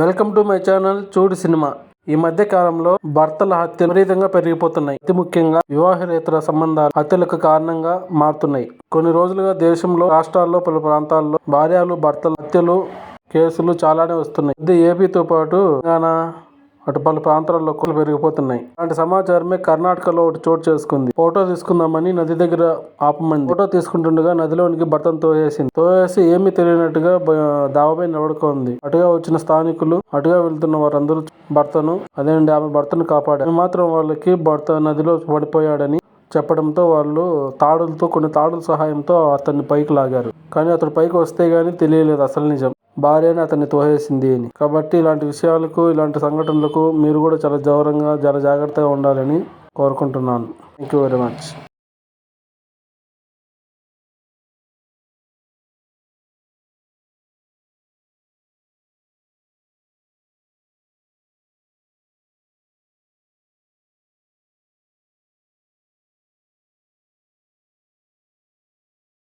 Welcome to my channel చూడు సినిమా. ఈ మధ్య కాలంలో భర్తల హత్యలు విపరీతంగా పెరిగిపోతున్నాయి. అతి ముఖ్యంగా వివాహేతర సంబంధాలు హత్యలకు కారణంగా మారుతున్నాయి. కొన్ని రోజులుగా దేశంలో రాష్ట్రాల్లో పలు ప్రాంతాల్లో భార్యలు భర్తల హత్యలు కేసులు చాలానే వస్తున్నాయి. ఇది ఏపీతో పాటు తెలంగాణ అటు పలు ప్రాంతాల్లో కులు పెరిగిపోతున్నాయి. అలాంటి సమాచారమే కర్ణాటకలో ఒకటి చోటు చేసుకుంది. ఫోటో తీసుకుందామని నది దగ్గర ఆపమంది. ఫోటో తీసుకుంటుండగా నదిలోనికి భర్తను తోయేసింది. తోయేసి ఏమీ తెలియనట్టుగా దావపై నిలబడుకుంది. అటుగా వచ్చిన స్థానికులు అటుగా వెళ్తున్న వారందరూ భర్తను అదేనండి ఆమె భర్తను కాపాడారు. మాత్రం వాళ్ళకి భర్త నదిలో పడిపోయాడని చెప్పడంతో వాళ్ళు తాడులతో కొన్ని తాడుల సహాయంతో అతన్ని పైకి లాగారు. కానీ అతడు పైకి వస్తే గానీ తెలియలేదు. అసలు నిజం. భార్యని అతన్ని తోసేసింది అని. కాబట్టి ఇలాంటి విషయాలకు ఇలాంటి సంఘటనలకు మీరు కూడా చాలా జోరంగా చాలా జాగ్రత్తగా ఉండాలని కోరుకుంటున్నాను. Thank you very much